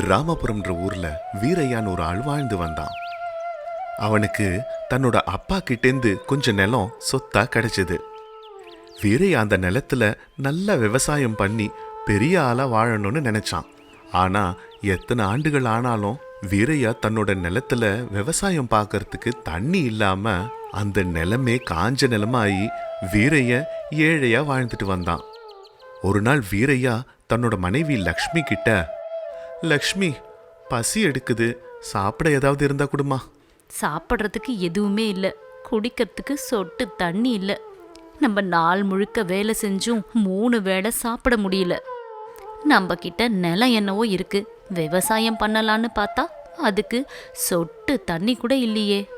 ராமபுரம்ன்ற ஊர்ல வீரையான்னு ஒரு ஆள் வாழ்ந்து வந்தான். அவனுக்கு தன்னோட அப்பா கிட்டேந்து கொஞ்ச நிலம் சொத்தா கிடைச்சது. வீரையா அந்த நிலத்துல நல்ல விவசாயம் பண்ணி பெரிய ஆளா வாழணும்னு நினைச்சான். ஆனா எத்தனை ஆண்டுகள் ஆனாலும் வீரையா தன்னோட நிலத்துல விவசாயம் பார்க்கறதுக்கு தண்ணி இல்லாம அந்த நிலமே காஞ்ச நிலமாயி வீரைய ஏழையா வாழ்ந்துட்டு வந்தான். ஒரு நாள் வீரையா தன்னோட மனைவி லக்ஷ்மி கிட்ட லக்ஷ்மி பசி எடுக்குது. சாப்பிட ஏதாவது இருந்தா கொடுமா. சாப்பிட்றதுக்கு எதுவுமே இல்லை. குடிக்கிறதுக்கு சொட்டு தண்ணி இல்லை. நம்ம நாள் முழுக்க வேலை செஞ்சும் மூணு வேளை சாப்பிட முடியல. நம்ம கிட்ட நிலம் என்னவோ இருக்கு. விவசாயம் பண்ணலான்னு பார்த்தா அதுக்கு சொட்டு தண்ணி கூட இல்லையே.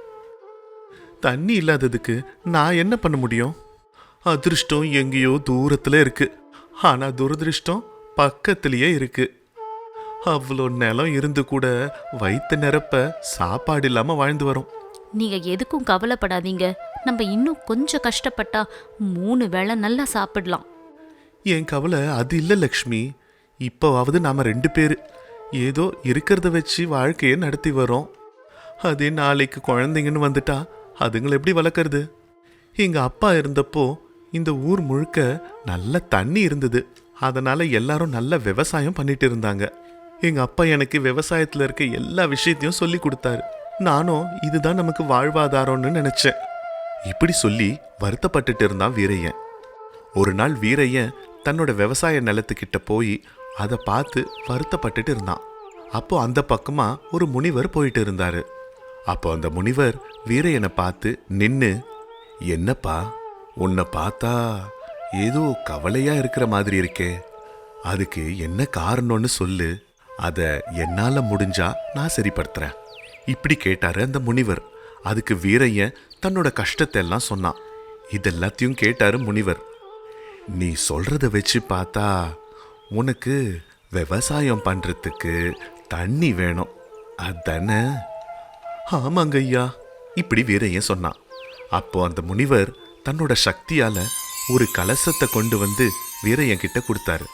தண்ணி இல்லாததுக்கு நான் என்ன பண்ண முடியும்? அதிர்ஷ்டம் எங்கேயோ தூரத்துல இருக்கு. ஆனா துரதிருஷ்டம் பக்கத்திலேயே இருக்கு. அவ்வளோ நிலம் இருந்து கூட வயிற்று நிரப்ப சாப்பாடு இல்லாம வாழ்ந்து வரோம். நீங்க எதுக்கும் கவலைப்படாதீங்க. நம்ம இன்னும் கொஞ்சம் கஷ்டப்பட்டா மூணு வேளை நல்லா சாப்பிடலாம். என் கவலை அது இல்லை லக்ஷ்மி. இப்போவாவது நாம ரெண்டு பேர் ஏதோ இருக்கிறத வச்சு வாழ்க்கையை நடத்தி வரோம். அதே நாளைக்கு குழந்தைங்கன்னு வந்துட்டா அதுங்களை எப்படி வளர்க்கறது? எங்க அப்பா இருந்தப்போ இந்த ஊர் முழுக்க நல்ல தண்ணி இருந்தது. அதனால எல்லாரும் நல்ல விவசாயம் பண்ணிட்டு இருந்தாங்க. எங்கள் அப்பா எனக்கு விவசாயத்தில் இருக்க எல்லா விஷயத்தையும் சொல்லி கொடுத்தாரு. நானும் இதுதான் நமக்கு வாழ்வாதாரம்னு நினச்சேன். இப்படி சொல்லி வருத்தப்பட்டுட்டு இருந்தான் வீரையன். ஒரு நாள் வீரையன் தன்னோட விவசாய நிலத்துக்கிட்ட போய் அதை பார்த்து வருத்தப்பட்டுட்டு இருந்தான். அப்போ அந்த பக்கமாக ஒரு முனிவர் போயிட்டு இருந்தாரு. அப்போ அந்த முனிவர் வீரையனை பார்த்து நின்று என்னப்பா உன்னை பார்த்தா ஏதோ கவலையாக இருக்கிற மாதிரி இருக்கே. அதுக்கு என்ன காரணம்னு சொல்லு. அதை என்னால் முடிஞ்சா நான் சரிப்படுத்துகிறேன் இப்படி கேட்டார் அந்த முனிவர். அதுக்கு வீரையன் தன்னோட கஷ்டத்தை எல்லாம் சொன்னான். இதெல்லாத்தையும் கேட்டாரு முனிவர். நீ சொல்கிறத வச்சு பார்த்தா உனக்கு விவசாயம் பண்ணுறதுக்கு தண்ணி வேணும். அதானே? ஆமாங்க ஐயா இப்படி வீரையன் சொன்னான். அப்போ அந்த முனிவர் தன்னோட சக்தியால் ஒரு கலசத்தை கொண்டு வந்து வீரையன் கிட்ட கொடுத்தாரு.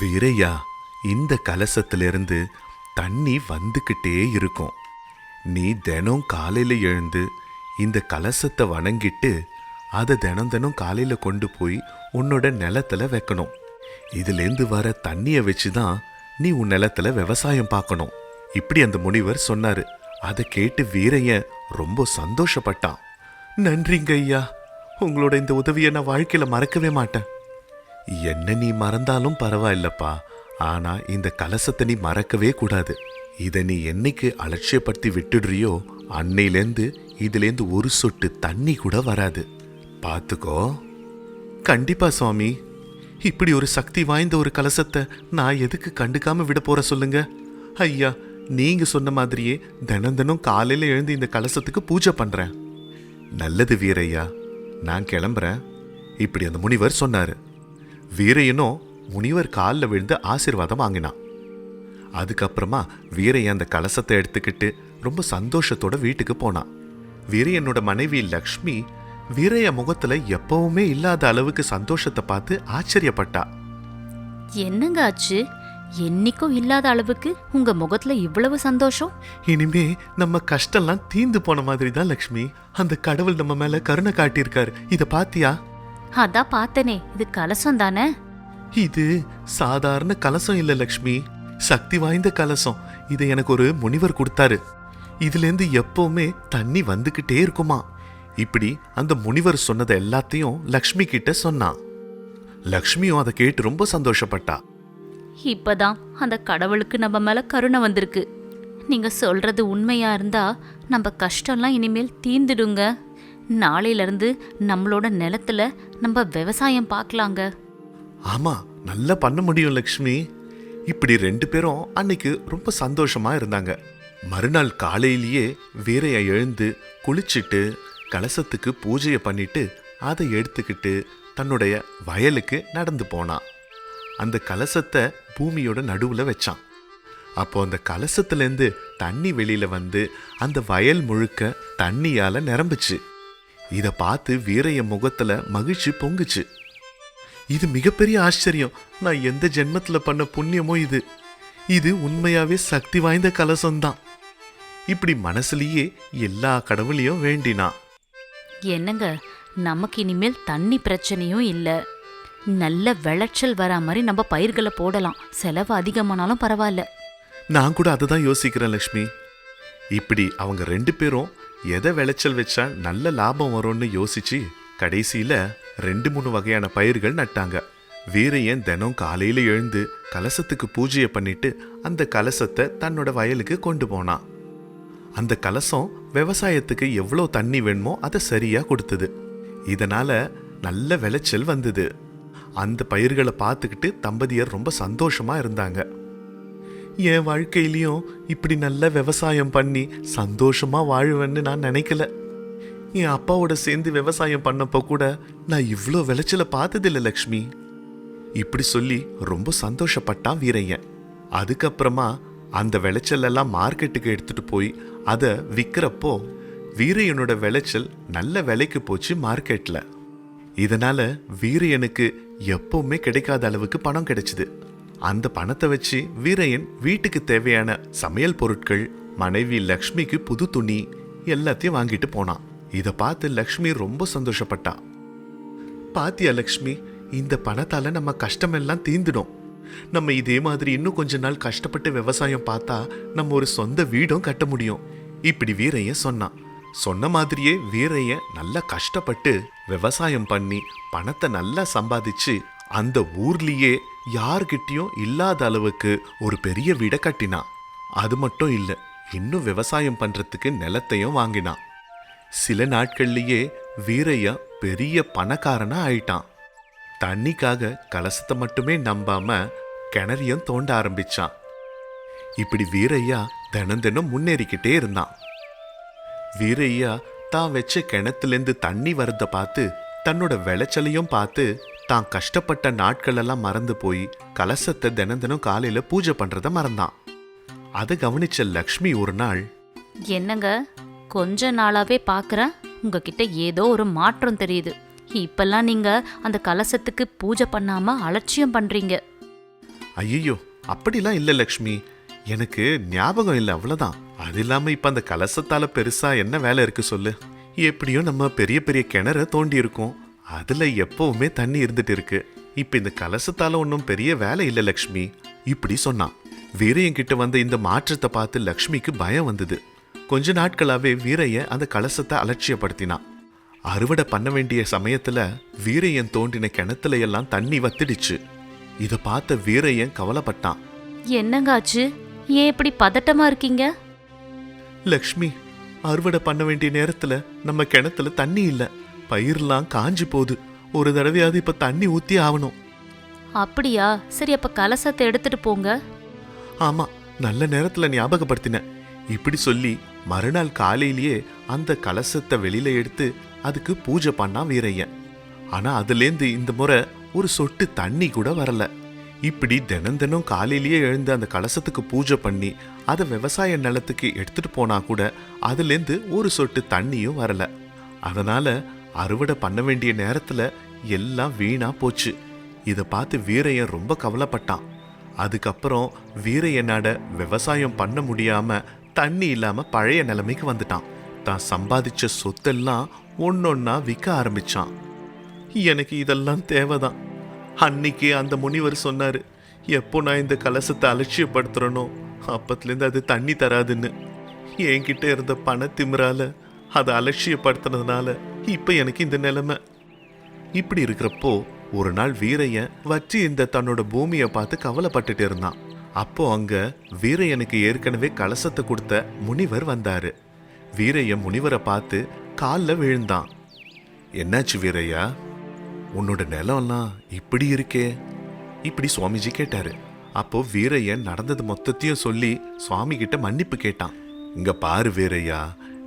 வீரையா இந்த கலசத்திலிருந்து தண்ணி வந்துக்கிட்டே இருக்கும். நீ தினம் காலையில் எழுந்து இந்த கலசத்தை வணங்கிட்டு அதை தினம் தினம் காலையில் கொண்டு போய் உன்னோட நிலத்துல வைக்கணும். இதுலேருந்து வர தண்ணியை வச்சு தான் நீ உன் நிலத்துல விவசாயம் பார்க்கணும். இப்படி அந்த முனிவர் சொன்னாரு. அதை கேட்டு வீரையன் ரொம்ப சந்தோஷப்பட்டான். நன்றிங்க ஐயா. உங்களோட இந்த உதவியை நான் வாழ்க்கையில மறக்கவே மாட்டேன். என்ன நீ மறந்தாலும் பரவாயில்லப்பா. ஆனா இந்த கலசத்தை நீ மறக்கவே கூடாது. இதை நீ என்னைக்கு அலட்சியப்படுத்தி விட்டுடுறியோ அன்னையிலேருந்து இதுலேருந்து ஒரு சொட்டு தண்ணி கூட வராது. பார்த்துக்கோ கண்டிப்பா சுவாமி. இப்படி ஒரு சக்தி வாய்ந்த ஒரு கலசத்தை நான் எதுக்கு கண்டுக்காம விட போற சொல்லுங்க? ஐயா நீங்க சொன்ன மாதிரியே தினம் தினம் காலையில எழுந்து இந்த கலசத்துக்கு பூஜை பண்றேன். நல்லது வீரையா நான் கிளம்புறேன். இப்படி அந்த முனிவர் சொன்னாரு. வீரையனும் முனிவர் காலில் விழுந்து ஆசீர்வாதம் வாங்கினான். அதுக்கப்புறமா வீரையன் அந்த கலசத்தை எடுத்துக்கிட்டு ரொம்ப சந்தோஷத்தோட வீட்டுக்கு போனான். வீரையனோட மனைவி லக்ஷ்மி வீரைய முகத்துல எப்பவுமே இல்லாத அளவுக்கு சந்தோஷத்தை பார்த்து ஆச்சரியப்பட்டா. என்னங்க ஆச்சு? என்னைக்கும் இல்லாத அளவுக்கு உங்க முகத்துல இவ்வளவு சந்தோஷம்? இனிமே நம்ம கஷ்டம்லாம் தீந்து போன மாதிரி தான் லக்ஷ்மி. அந்த கடவுள் நம்ம மேல கருணை காட்டியிருக்காரு. இத பாத்தியா? அதான் பார்த்தனே இது கலசம் தானே? இது சாதாரண கலசம் இல்ல லக்ஷ்மி. சக்தி வாய்ந்த கலசம். இதை எனக்கு ஒரு முனிவர் கொடுத்தாரு. இதுலேருந்து எப்பவுமே தண்ணி வந்துக்கிட்டே இருக்குமா? இப்படி அந்த முனிவர் சொன்னதை எல்லாத்தையும் லக்ஷ்மி கிட்ட சொன்னான் லக்ஷ்மியும் அதை கேட்டு ரொம்ப சந்தோஷப்பட்டா. இப்பதான் அந்த கடவுளுக்கு நம்ம மேல கருணை வந்திருக்கு. நீங்க சொல்றது உண்மையா இருந்தா நம்ம கஷ்டம்லாம் இனிமேல் தீந்துடுங்க நாளையிலிருந்து நம்மளோட நிலத்துல நம்ம விவசாயம் பார்க்கலாங்க. ஆமா நல்லா பண்ண முடியும் லக்ஷ்மி. இப்படி ரெண்டு பேரும் அன்னைக்கு ரொம்ப சந்தோஷமா இருந்தாங்க. மறுநாள் காலையிலேயே வீரைய எழுந்து குளிச்சுட்டு கலசத்துக்கு பூஜையை பண்ணிட்டு அதை எடுத்துக்கிட்டு தன்னுடைய வயலுக்கு நடந்து போனான் அந்த கலசத்தை பூமியோட நடுவுல வச்சான். அப்போ அந்த கலசத்துலேருந்து தண்ணி வெளியில வந்து அந்த வயல் முழுக்க தண்ணியால நிரம்புச்சு. இதை பார்த்து வீரைய முகத்துல மகிழ்ச்சி பொங்குச்சு. இது மிகப்பெரிய ஆச்சரியம். நான் எந்த ஜென்மத்துல பண்ண புண்ணியமோ இது. இது உண்மையாவே சக்தி வாய்ந்த கலசம்தான். இப்படி மனசுலயே எல்லா கடவுளையும் வேண்டினான் என்னங்க நமக்கு இனிமேல் தண்ணி பிரச்சனையும் இல்ல. நல்ல விளைச்சல் வரா மாதிரி நம்ம பயிர்களை போடலாம். செலவு அதிகமானாலும் பரவாயில்ல. நான் கூட அதை தான் யோசிக்கிறேன் லக்ஷ்மி. இப்படி அவங்க ரெண்டு பேரும் எதை விளைச்சல் வச்சா நல்ல லாபம் வரும்னு யோசிச்சு கடைசியில ரெண்டு மூணு வகையான பயிர்கள் நட்டாங்க. வீரையன் தினம் காலையில எழுந்து கலசத்துக்கு பூஜையை பண்ணிட்டு அந்த கலசத்தை தன்னோட வயலுக்கு கொண்டு போனான். அந்த கலசம் விவசாயத்துக்கு எவ்வளோ தண்ணி வேணுமோ அதை சரியா கொடுத்தது. இதனால நல்ல விளைச்சல் வந்தது. அந்த பயிர்களை பார்த்துக்கிட்டு தம்பதியர் ரொம்ப சந்தோஷமா இருந்தாங்க. என் வாழ்க்கையிலையும் இப்படி நல்ல விவசாயம் பண்ணி சந்தோஷமா வாழ்வேன்னு நான் நினைக்கல. என் அப்பாவோட சேர்ந்து விவசாயம் பண்ணப்போ கூட நான் இவ்வளோ விளைச்சலை பார்த்ததில்ல லக்ஷ்மி. இப்படி சொல்லி ரொம்ப சந்தோஷப்பட்டான் வீரையன். அதுக்கப்புறமா அந்த விளைச்சலெல்லாம் மார்க்கெட்டுக்கு எடுத்துட்டு போய் அதை விற்கிறப்போ வீரையனோட விளைச்சல் நல்ல விலைக்கு போச்சு மார்க்கெட்ல. இதனால வீரையனுக்கு எப்பவுமே கிடைக்காத அளவுக்கு பணம் கிடைச்சிது. அந்த பணத்தை வச்சு வீரையன் வீட்டுக்கு தேவையான சமையல் பொருட்கள் மனைவி லக்ஷ்மிக்கு புது துணி எல்லாத்தையும் வாங்கிட்டு போனான். இதை பார்த்து லக்ஷ்மி ரொம்ப சந்தோஷப்பட்டா. பாத்தியா லக்ஷ்மி இந்த பணத்தால நம்ம கஷ்டமெல்லாம் தீந்துடும். நம்ம இதே மாதிரி இன்னும் கொஞ்ச நாள் கஷ்டப்பட்டு விவசாயம் பார்த்தா நம்ம ஒரு சொந்த வீடும் கட்ட முடியும். இப்படி வீரையன் சொன்னான் சொன்ன மாதிரியே வீரைய நல்லா கஷ்டப்பட்டு விவசாயம் பண்ணி பணத்தை நல்லா சம்பாதிச்சு அந்த ஊர்லயே யார்கிட்டயும் இல்லாத அளவுக்கு ஒரு பெரிய வீடை கட்டினான் அது மட்டும் இல்ல இன்னும் விவசாயம் பண்றதுக்கு நிலத்தையும் வாங்கினான் சில நாட்கள்லயே வீரையா பெரிய பணக்காரனா ஆயிட்டான். தண்ணிக்காக கலசத்தை மட்டுமே நம்பாம கிணறையும் தோண்ட ஆரம்பிச்சான். இப்படி வீரையா தினம் தினம் முன்னேறிக்கிட்டே இருந்தான். வீரையா தான் வச்ச கிணத்துலேருந்து தண்ணி வரத பார்த்து தன்னோட விளைச்சலையும் பார்த்து தான் கஷ்டப்பட்ட நாட்களெல்லாம் மறந்து போய் கலசத்தை தினம் தினம் காலையில பூஜை பண்றத மறந்தான். அதை கவனிச்ச லக்ஷ்மி ஒரு நாள் என்னங்க? கொஞ்ச நாளாவே பார்க்குறேன் உங்ககிட்ட ஏதோ ஒரு மாற்றம் தெரியுது. இப்பெல்லாம் நீங்க அந்த கலசத்துக்கு பூஜை பண்ணாம அலட்சியம் பண்றீங்க. ஐயோ அப்படிலாம் இல்ல லக்ஷ்மி. எனக்கு ஞாபகம் இல்லை அவ்வளவுதான். அது இல்லாம இப்ப அந்த கலசத்தால பெருசா என்ன வேலை இருக்கு சொல்லு. எப்படியும் நம்ம பெரிய பெரிய கிணற தோண்டி இருக்கோம் அதுல எப்பவுமே தண்ணி இருந்துட்டு இருக்கு. இப்ப இந்த கலசத்தால ஒன்றும் பெரிய வேலை இல்லை லக்ஷ்மி. இப்படி சொன்னான். வீரையன் கிட்ட வந்த இந்த மாற்றத்தை பார்த்து லக்ஷ்மிக்கு பயம் வந்தது. கொஞ்ச நாட்களாவே வீரைய அந்த கலசத்தை அலட்சியப்படுத்தினான். அறுவடை பண்ண வேண்டிய சமயத்துல வீரையன் தோண்டின கிணத்துல எல்லாம் தண்ணி வத்திடுச்சு. இத பார்த்த வீரையன் கவலைப்பட்டான். என்னங்க ஆச்சு ஏன் இப்படி பதட்டமா இருக்கீங்க? லக்ஷ்மி அறுவடை பண்ண வேண்டிய நேரத்துல நம்ம கிணத்துல தண்ணி இல்ல. பயிர்லாம் காஞ்சு போகுது. ஒரு தடவையாவது இப்ப தண்ணி ஊத்தி ஆகணும் அப்படியா? சரி அப்ப கலசத்தை எடுத்துட்டு போங்க. ஆமா நல்ல நேரத்துல ஞாபகப்படுத்தின. இப்படி சொல்லி மறுநாள் காலையிலேயே அந்த கலசத்தை வெளியில எடுத்து அதுக்கு பூஜை பண்ணா வீரையன். ஆனா அதுலேருந்து இந்த முறை ஒரு சொட்டு தண்ணி கூட வரல. இப்படி தினம் தினம் காலையிலேயே எழுந்து அந்த கலசத்துக்கு பூஜை பண்ணி அதை விவசாய நிலத்துக்கு எடுத்துட்டு போனா கூட அதுலேருந்து ஒரு சொட்டு தண்ணியும் வரல. அதனால அறுவடை பண்ண வேண்டிய நேரத்துல எல்லாம் வீணா போச்சு. இதை பார்த்து வீரையன் ரொம்ப கவலைப்பட்டான். அதுக்கப்புறம் வீரையனாட விவசாயம் பண்ண முடியாம தண்ணி இல்லாம பழைய நிலைமைக்கு வந்துட்டான். தான் சம்பாதிச்ச சொத்தெல்லாம் ஒன்னொன்னா விற்க ஆரம்பிச்சான். எனக்கு இதெல்லாம் தேவைதான். அன்னைக்கே அந்த முனிவர் சொன்னாரு எப்போ நான் இந்த கலசத்தை அலட்சியப்படுத்துறனோ அப்பத்துலேருந்து அது தண்ணி தராதுன்னு. என்கிட்ட இருந்த பண திமிரால அதை அலட்சியப்படுத்துனதுனால இப்போ எனக்கு இந்த நிலைமை. இப்படி இருக்கிறப்போ ஒரு நாள் வீரையன் வச்சு இந்த தன்னோட பூமியை பார்த்து கவலைப்பட்டுட்டு இருந்தான். அப்போ அங்க வீரையனுக்கு ஏற்கனவே கலசத்தை கொடுத்த முனிவர் வந்தாரு. வீரையன் முனிவரை பார்த்து காலில் விழுந்தான். என்னாச்சு வீரையா உன்னோட நிலம்லாம் இப்படி இருக்கே. இப்படி சுவாமிஜி கேட்டாரு. அப்போ வீரையன் நடந்தது மொத்தத்தையும் சொல்லி சுவாமி கிட்ட மன்னிப்பு கேட்டான். இங்க பாரு வீரையா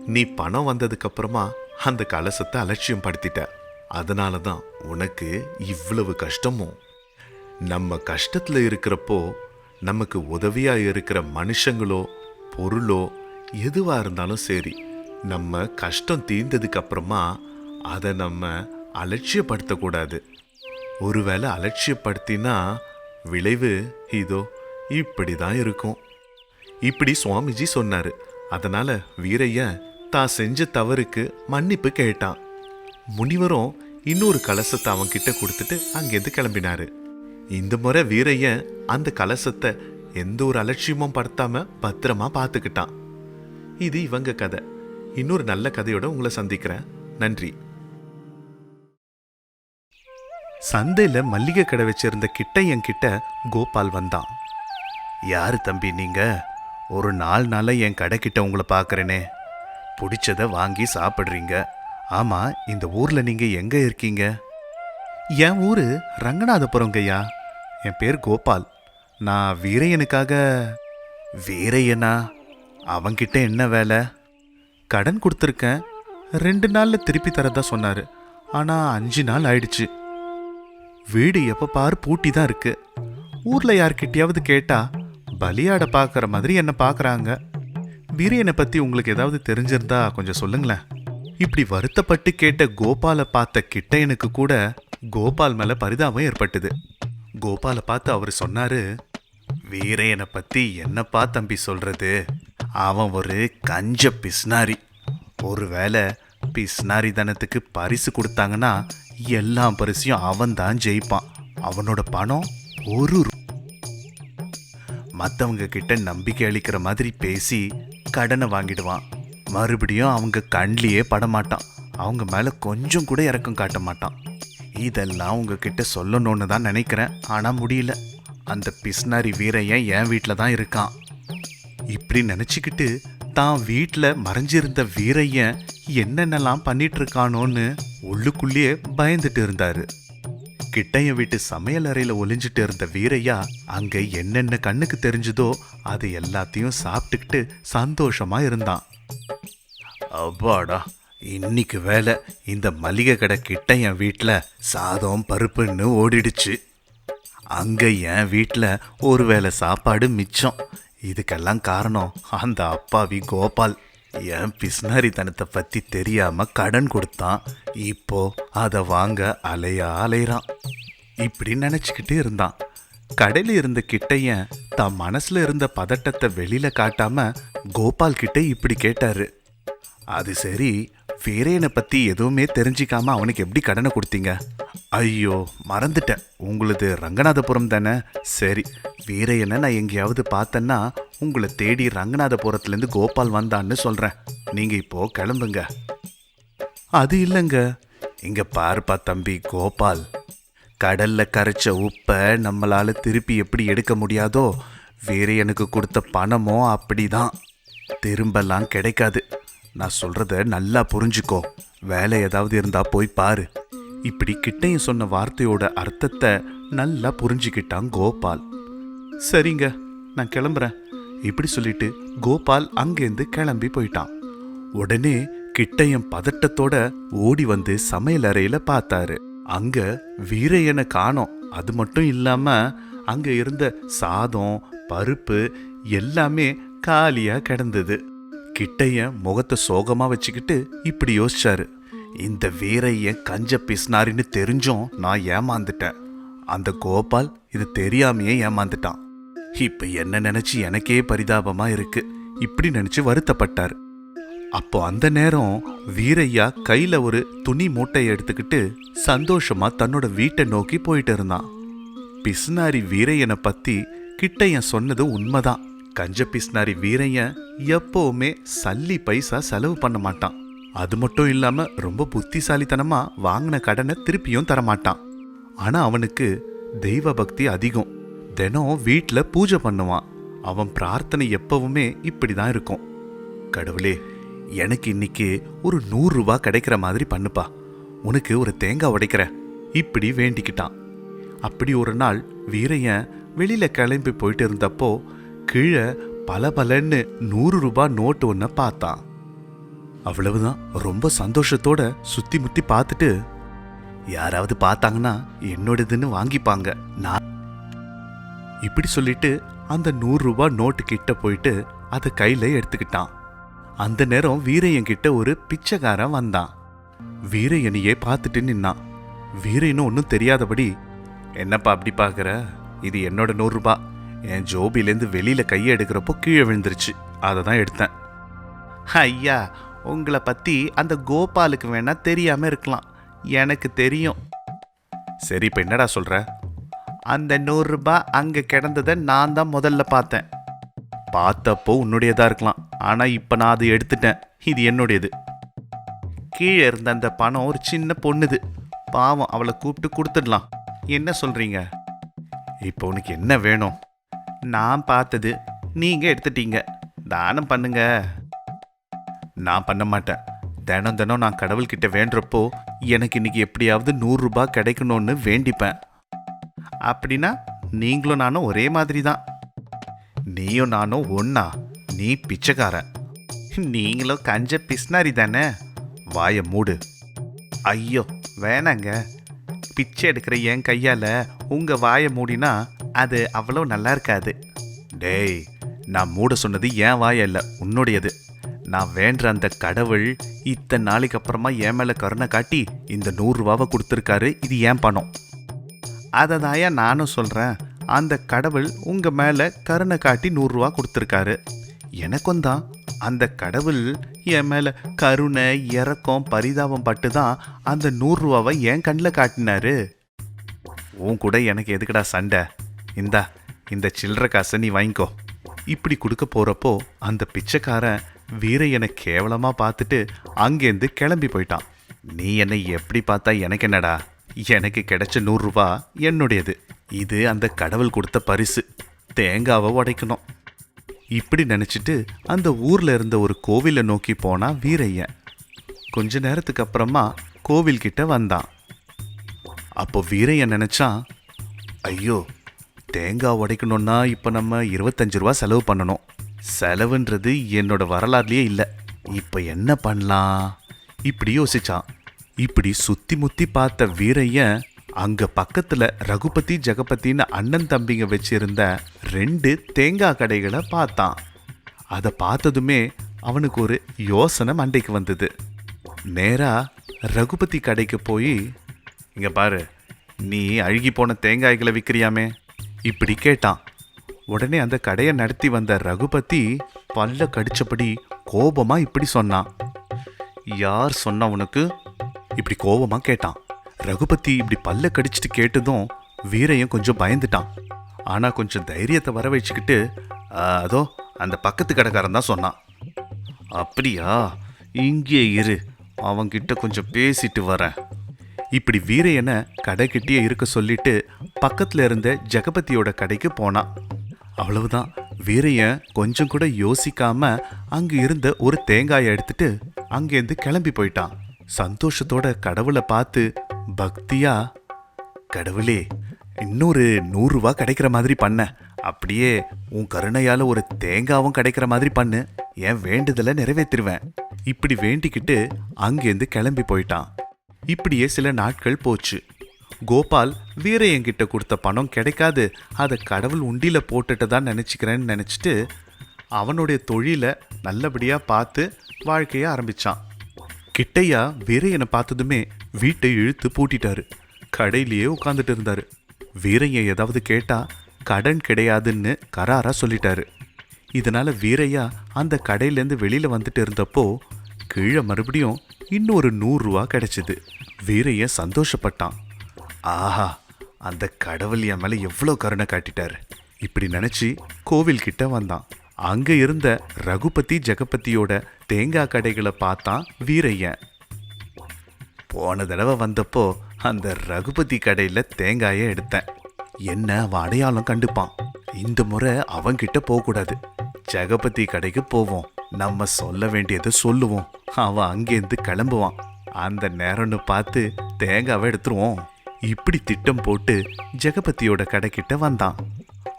நீ பணம் வந்ததுக்கு அப்புறமா அந்த கலசத்தை அலட்சியம் படுத்திட்ட அதனால தான் உனக்கு இவ்வளவு கஷ்டமும். நம்ம கஷ்டத்துல இருக்கிறப்போ நமக்கு உதவியாக இருக்கிற மனுஷங்களோ பொருளோ எதுவாக இருந்தாலும் சரி நம்ம கஷ்டம் தீர்ந்ததுக்கு அப்புறமா அதை நம்ம அலட்சியப்படுத்தக்கூடாது. ஒருவேளை அலட்சியப்படுத்தினா விளைவு இதோ இப்படி தான் இருக்கும். இப்படி சுவாமிஜி சொன்னார். அதனால் வீரையன் தான் செஞ்ச தவறுக்கு மன்னிப்பு கேட்டான். முனிவரும் இன்னொரு கலசத்தை அவன்கிட்ட கொடுத்துட்டு அங்கேருந்து கிளம்பினாரு. இந்த முறை வீரையன் அந்த கலசத்தை எந்த ஒரு அலட்சியமும் படுத்தாம பத்திரமா பார்த்துக்கிட்டான். இது இவங்க கதை. இன்னொரு நல்ல கதையோட உங்களை சந்திக்கிறேன். நன்றி. சந்தையில மல்லிகை கடை வச்சிருந்த கிட்டையன் கிட்ட கோபால் வந்தான். யாரு தம்பி நீங்க? ஒரு நாலு நாளாக என் கடை உங்களை பார்க்குறேனே. பிடிச்சதை வாங்கி சாப்பிட்றீங்க. ஆமாம் இந்த ஊரில் நீங்கள் எங்கே இருக்கீங்க? என் ஊர் ரங்கநாதபுரங்கய்யா என் பேர் கோபால். நான் வீரையனுக்காக வீரையனா அவன்கிட்ட என்ன வேலை? கடன் கொடுத்துருக்கேன். ரெண்டு நாளில் திருப்பி தரதா சொன்னார். ஆனால் அஞ்சு நாள் ஆயிடுச்சு. வீடு எப்போ பாரு பூட்டி தான் இருக்கு. ஊரில் யார்கிட்டயாவது கேட்டால் பலியாட பார்க்குற மாதிரி என்ன பார்க்குறாங்க வீரையனை பற்றி உங்களுக்கு ஏதாவது தெரிஞ்சிருந்தா கொஞ்சம் சொல்லுங்களேன். இப்படி வருத்தப்பட்டு கேட்ட கோபாலை பார்த்த கிட்டையனுக்கு கூட கோபால் மேலே பரிதாபம் ஏற்பட்டுது. கோபாலை பார்த்து அவர் சொன்னாரு வீரையனை பத்தி என்னப்பா தம்பி சொல்றது? அவன் ஒரு கஞ்ச பிஸ்னாரி. ஒருவேளை பிஸ்னாரி தனத்துக்கு பரிசு கொடுத்தாங்கன்னா எல்லா பரிசையும் அவன் தான் ஜெயிப்பான். அவனோட பணம் ஒரு மற்றவங்க கிட்ட நம்பிக்கை அளிக்கிற மாதிரி பேசி கடனை வாங்கிடுவான். மறுபடியும் அவங்க கண்லேயே படமாட்டான். அவங்க மேலே கொஞ்சம் கூட இறக்கம் காட்ட மாட்டான். இதெல்லாம் உங்ககிட்ட சொல்லணும்னு தான் நினைக்கிறேன். ஆனால் முடியல. அந்த பிஸ்னாரி வீரையன் என் வீட்டில் தான் இருக்கான்? இப்படி நினச்சிக்கிட்டு தான் வீட்டில் மறைஞ்சிருந்த வீரையன் என்னென்னலாம் பண்ணிட்டு இருக்கானோன்னு உள்ளுக்குள்ளேயே பயந்துட்டு இருந்தாரு. கிட்டைய வீட்டு சமையல் அறையில் ஒளிஞ்சிட்டு இருந்த வீரையா அங்கே என்னென்ன கண்ணுக்கு தெரிஞ்சதோ அது எல்லாத்தையும் சாப்பிட்டுக்கிட்டு சந்தோஷமா இருந்தான். அப்பாடா இன்னைக்கு வேலை இந்த மளிகை கடை கிட்ட என் வீட்டில் சாதம் பருப்புன்னு ஓடிடுச்சு. அங்கே என் வீட்டில் ஒரு வேளை சாப்பாடு மிச்சம். இதுக்கெல்லாம் காரணம் அந்த அப்பாவி கோபால். என் பிஸ்னாரித்தனத்தை பற்றி தெரியாமல் கடன் கொடுத்தான். இப்போ அதை வாங்க அலையா அலையிறான் இப்படி நினச்சிக்கிட்டே இருந்தான். கடையில் இருந்த கிட்டையன் தான் மனசில் இருந்த பதட்டத்தை வெளியில் காட்டாமல் கோபால் கிட்டே இப்படி கேட்டாரு. அது சரி வீரேனை பத்தி எதுவுமே தெரிஞ்சிக்காம அவனுக்கு எப்படி கடனை கொடுத்தீங்க? ஐயோ மறந்துட்டேன். உங்களுது ரங்கநாதபுரம் தானே? சரி வீரையனை நான் எங்கேயாவது பார்த்தேன்னா உங்களை தேடி ரங்கநாதபுரத்துலேருந்து கோபால் வந்தான்னு சொல்கிறேன் நீங்கள் இப்போ கிளம்புங்க. அது இல்லைங்க. இங்கே பாருப்பா தம்பி கோபால். கடல்ல கரைச்ச உப்பை நம்மளால திருப்பி எப்படி எடுக்க முடியாதோ வீரையனுக்கு எனக்கு கொடுத்த பணமோ அப்படிதான். திரும்பலாம் கிடைக்காது. நான் சொல்றத நல்லா புரிஞ்சுக்கோ. வேலை ஏதாவது இருந்தா போய் பாரு. இப்படி கிட்டையும் சொன்ன வார்த்தையோட அர்த்தத்தை நல்லா புரிஞ்சுக்கிட்டான் கோபால். சரிங்க நான் கிளம்புறேன். இப்படி சொல்லிட்டு கோபால் அங்கேருந்து கிளம்பி போயிட்டான். உடனே கிட்டையன் பதட்டத்தோட ஓடி வந்து சமையல் அறையில பார்த்தாரு. அங்க வீரையனை காணோம். அது மட்டும் இல்லாம அங்க இருந்த சாதம் பருப்பு எல்லாமே காலியா கிடந்தது. கிட்டைய முகத்தை சோகமா வச்சுக்கிட்டு இப்படி யோசிச்சாரு. இந்த வீரையன் கஞ்ச பிஸ்னாரின்னு தெரிஞ்சும் நான் ஏமாந்துட்டேன். அந்த கோபால் இது தெரியாமையே ஏமாந்துட்டான். இப்ப என்ன நினைச்சு எனக்கே பரிதாபமா இருக்கு. இப்படி நினைச்சு வருத்தப்பட்டார். அப்போ அந்த நேரம் வீரையா கையில ஒரு துணி மூட்டையை எடுத்துக்கிட்டு சந்தோஷமா தன்னோட வீட்டை நோக்கி போயிட்டு இருந்தான். பிஸ்னாரி வீரையனை பத்தி கிட்டையன் சொன்னது உண்மைதான். கஞ்ச பிஸ்னாரி வீரையன் எப்பவுமே சல்லி பைசா செலவு பண்ண மாட்டான். அது மட்டும் இல்லாம ரொம்ப புத்திசாலித்தனமா வாங்கின கடனை திருப்பியும் தரமாட்டான் ஆனா அவனுக்கு தெய்வ பக்தி அதிகம். தினம் வீட்டில் பூஜை பண்ணுவான். அவன் பிரார்த்தனை எப்பவுமே இப்படி தான் இருக்கும். கடவுளே எனக்கு இன்னைக்கு ஒரு நூறு ரூபா கிடைக்கிற மாதிரி பண்ணுப்பா. உனக்கு ஒரு தேங்காய் உடைக்கிறேன். இப்படி வேண்டிக்கிட்டான். அப்படி ஒரு நாள் வீரையன் வெளியில கிளம்பி போயிட்டு இருந்தப்போ கீழே பல பலன்னு நூறு ரூபாய் நோட்டு ஒன்றை பார்த்தான். அவ்வளவுதான். ரொம்ப சந்தோஷத்தோட சுத்தி முத்தி பார்த்துட்டு யாராவது பார்த்தாங்கன்னா என்னோடதுன்னு வாங்கிப்பாங்க. நான் இப்படி சொல்லிட்டு அந்த நூறு ரூபாய் நோட்டு கிட்ட போயிட்டு அதை கையில எடுத்துக்கிட்டான். அந்த நேரம் வீரையன் கிட்ட ஒரு பிச்சைக்காரன் வந்தான். வீரையனையே பார்த்துட்டு நின்னான். வீரையனும் ஒன்றும் தெரியாதபடி என்னப்பா அப்படி பார்க்குற? இது என்னோட நூறுரூபா என் ஜோபிலேருந்து வெளியில் கையை எடுக்கிறப்போ கீழே விழுந்துருச்சு. அதை தான் எடுத்தேன். ஐயா உங்களை பற்றி அந்த கோபாலுக்கு வேணால் தெரியாமல் இருக்கலாம். எனக்கு தெரியும். சரி இப்போ என்னடா சொல்கிற அந்த நூறுரூபா அங்கே கிடந்ததை நான் தான் முதல்ல பார்த்தேன். பார்த்தப்போ உன்னுடையதாக இருக்கலாம். ஆனால் இப்போ நான் அதை எடுத்துட்டேன். இது என்னுடையது. கீழே இருந்த அந்த பணம் ஒரு சின்ன பொண்ணுது. பாவம் அவளை கூப்பிட்டு கொடுத்துடலாம். என்ன சொல்கிறீங்க இப்போ உனக்கு என்ன வேணும்? நான் பார்த்தது நீங்கள் எடுத்துட்டீங்க. தானம் பண்ணுங்க. நான் பண்ண மாட்டேன். தினம் தினம் நான் கடவுள்கிட்ட வேண்டுறப்போ எனக்கு இன்னைக்கு எப்படியாவது நூறுரூபா கிடைக்கணும்னு வேண்டிப்பேன். அப்படின்னா நீங்களும் நானும் ஒரே மாதிரி தான் நீயும் நானும் ஒன்னா நீ பிச்சைக்காரன். நீங்களும் கஞ்ச பிஸ்னாரி தானே? வாயை மூடு. ஐயோ வேணாங்க. பிச்சை எடுக்கிற என் கையால் உங்கள் வாயை மூடினா அது அவ்வளோ நல்லா இருக்காது. டேய் நான் மூட சொன்னது ஏன் வாய இல்லை உன்னுடையது. நான் வேண்ட அந்த கடவுள் இத்தனை நாளைக்கு அப்புறமா என் மேலே கருணை காட்டி இந்த நூறுரூவாவை கொடுத்துருக்காரு இது ஏன் பணம்? அதை தாயா நானும் சொல்கிறேன் அந்த கடவுள் உங்கள் மேலே கருணை காட்டி நூறுரூவா கொடுத்துருக்காரு. எனக்கும் தான். அந்த கடவுள் என் மேலே கருணை இறக்கம் பரிதாபம் பட்டு தான் அந்த நூறுரூவாவை என் கண்ணில் காட்டினாரு. உன் கூட எனக்கு எதுக்குடா சண்டை? இந்தா இந்த சில்லற காசை நீ வாங்கிக்கோ. இப்படி கொடுக்க போகிறப்போ அந்த பிச்சைக்காரன் வீரையனை கேவலமாக பார்த்துட்டு அங்கேருந்து கிளம்பி போயிட்டான். நீ என்னை எப்படி பார்த்தா எனக்கு என்னடா? எனக்கு கிடைச்ச நூறுரூவா என்னுடையது. இது அந்த கடவுள் கொடுத்த பரிசு. தேங்காவை உடைக்கணும். இப்படி நினச்சிட்டு அந்த ஊரில் இருந்த ஒரு கோவிலை நோக்கி போனா வீரையன். கொஞ்ச நேரத்துக்கு அப்புறமா கோவில்கிட்ட வந்தான். அப்போ வீரையன் நினச்சான் ஐயோ தேங்காய் உடைக்கணும்னா இப்போ நம்ம இருபத்தஞ்சு ரூபா செலவு பண்ணணும். செலவுன்றது என்னோட வரலாறுலேயே இல்லை. இப்போ என்ன பண்ணலாம்? இப்படி யோசிச்சான். இப்படி சுத்தி முத்தி பார்த்த வீரையன் அங்க பக்கத்துல ரகுபதி ஜெகபதின்னு அண்ணன் தம்பிங்க வச்சிருந்த ரெண்டு தேங்காய் கடைகளை பார்த்தான். அதை பார்த்ததுமே அவனுக்கு ஒரு யோசனை மண்டைக்கு வந்தது. நேரா ரகுபதி கடைக்கு போய் இங்க பாரு நீ அழுகி போன தேங்காய்களை விற்கிறியாமே இப்படி கேட்டான். உடனே அந்த கடையை நடத்தி வந்த ரகுபதி பல்ல கடிச்சபடி கோபமா இப்படி சொன்னான். யார் சொன்னா உனக்கு? இப்படி கோபமா கேட்டான். ரகுபதி இப்படி பல்ல கடிச்சிட்டு கேட்டதும் வீரையும் கொஞ்சம் பயந்துட்டான். ஆனா கொஞ்சம் தைரியத்தை வர வச்சுக்கிட்டு அதோ அந்த பக்கத்து கடைக்காரன் தான் சொன்னான். அப்படியா? இங்கே இரு. அவங்கிட்ட கொஞ்சம் பேசிட்டு வரேன். இப்படி வீரையனை கடைக்கிட்டே இருக்க சொல்லிட்டு பக்கத்துல இருந்த ஜெகபதியோட கடைக்கு போனான். அவ்வளவுதான். வீரையன் கொஞ்சம் கூட யோசிக்காம அங்க இருந்த ஒரு தேங்காயை எடுத்துட்டு அங்கேருந்து கிளம்பி போயிட்டான். சந்தோஷத்தோட கடவுளை பார்த்து பக்தியா? கடவுளே இன்னொரு நூறு கிடைக்கிற மாதிரி பண்ண. அப்படியே உன் கருணையால ஒரு தேங்காவும் கிடைக்கிற மாதிரி பண்ணு. என் வேண்டுதலை நிறைவேற்றிருவேன். இப்படி வேண்டிக்கிட்டு அங்கேருந்து கிளம்பி போயிட்டான். இப்படியே சில நாட்கள் போச்சு. கோபால் வீரையங்கிட்ட கொடுத்த பணம் கிடைக்காது. அதை கடவுள் உண்டியில் போட்டுட்டு தான் நினச்சிக்கிறேன்னு நினச்சிட்டு அவனுடைய தொழிலை நல்லபடியாக பார்த்து வாழ்க்கையை ஆரம்பிச்சான். கிட்டையா வீரையனை பார்த்ததுமே வீட்டை இழுத்து பூட்டிட்டாரு. கடையிலேயே உட்காந்துட்டு இருந்தார். வீரையன் ஏதாவது கேட்டால் கடன் கிடையாதுன்னு கராராக சொல்லிட்டாரு. இதனால் வீரையா அந்த கடையிலேருந்து வெளியில் வந்துட்டு இருந்தப்போ கீழே மறுபடியும் இன்னொரு நூறுரூவா கிடைச்சிது. வீரைய வீரையன் சந்தோஷப்பட்டான். ஆஹா அந்த கடவுள் என் மேலே எவ்வளோ கருணை காட்டிட்டாரு. இப்படி நினச்சி கோவில் கிட்ட வந்தான். அங்கே இருந்த ரகுபதி ஜெகபதியோட தேங்காய் கடைகளை பார்த்தான் வீரையன். போன தடவை வந்தப்போ அந்த ரகுபதி கடையில் தேங்காயை எடுத்தேன். என்ன அவன் அடையாளம் கண்டுப்பான். இந்த முறை அவன்கிட்ட போகக்கூடாது. ஜெகபதி கடைக்கு போவோம். நம்ம சொல்ல வேண்டியதை சொல்லுவோம். அவன் அங்கேருந்து கிளம்புவான். அந்த நேரம்னு பார்த்து தேங்காவை எடுத்துருவோம். இப்படி திட்டம் போட்டு ஜெகபதியோட கடைக்கிட்ட வந்தான்.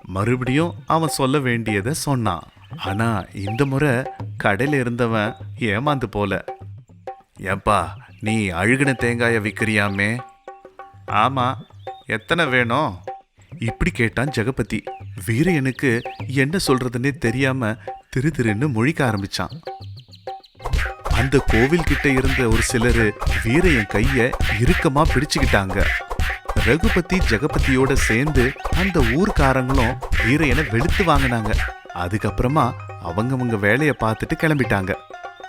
மறுபடியும் அவன் சொல்ல வேண்டியதை சொன்னான். ஆனா இந்த முறை கடையில் இருந்தவன் ஏமாந்து போல. ஏப்பா நீ அழுகின தேங்காயை விற்கிறியாமே ஆமா எத்தனை வேணும்? இப்படி கேட்டான் ஜெகபதி. வீரையனுக்கு என்ன சொல்றதுன்னே தெரியாம திரு திருன்னு முழிக்க ஆரம்பிச்சான். அந்த கோவில் கிட்ட இருந்த ஒரு சிலர் வீரையன் கைய இறுக்கமா பிடிச்சுக்கிட்டாங்க. ரகுபதி ஜெகபதியோட சேர்ந்து அந்த ஊர்க்காரங்களும் வீரையனை வெளுத்து வாங்கினாங்க. அதுக்கப்புறமா அவங்கவங்க வேலையை பார்த்துட்டு கிளம்பிட்டாங்க.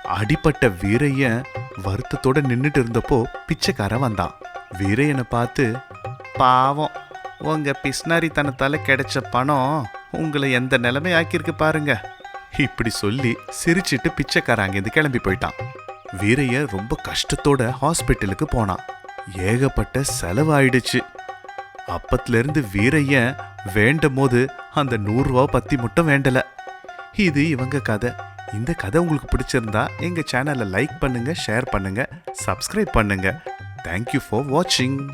அடிப்பட்ட வீரையன் வருத்தத்தோட நின்னுட்டு இருந்தப்போ பிச்சைக்காரன் வந்தான். வீரையனை பார்த்து பாவம் உங்க பிஸ்னாரித்தனத்தால கிடைச்ச பணம் உங்களை எந்த நிலைமை ஆக்கியிருக்கு பாருங்க. இப்படி சொல்லி சிரிச்சிட்டு பிச்சைக்காரன் அங்கேருந்து கிளம்பி போயிட்டான். வீரைய ரொம்ப கஷ்டத்தோட ஹாஸ்பிட்டலுக்கு போனான். ஏகப்பட்ட செலவாயிடுச்சு. அப்பத்திலிருந்து வீரைய வீரையன் வேண்டும் போது அந்த நூறுரூவா பத்தி மட்டும் வேண்டல. இது இவங்க கதை. இந்த கதை உங்களுக்கு பிடிச்சிருந்தா எங்க சேனலை லைக் பண்ணுங்க ஷேர் பண்ணுங்க சப்ஸ்கிரைப் பண்ணுங்க. தேங்க்யூ ஃபார் வாட்சிங்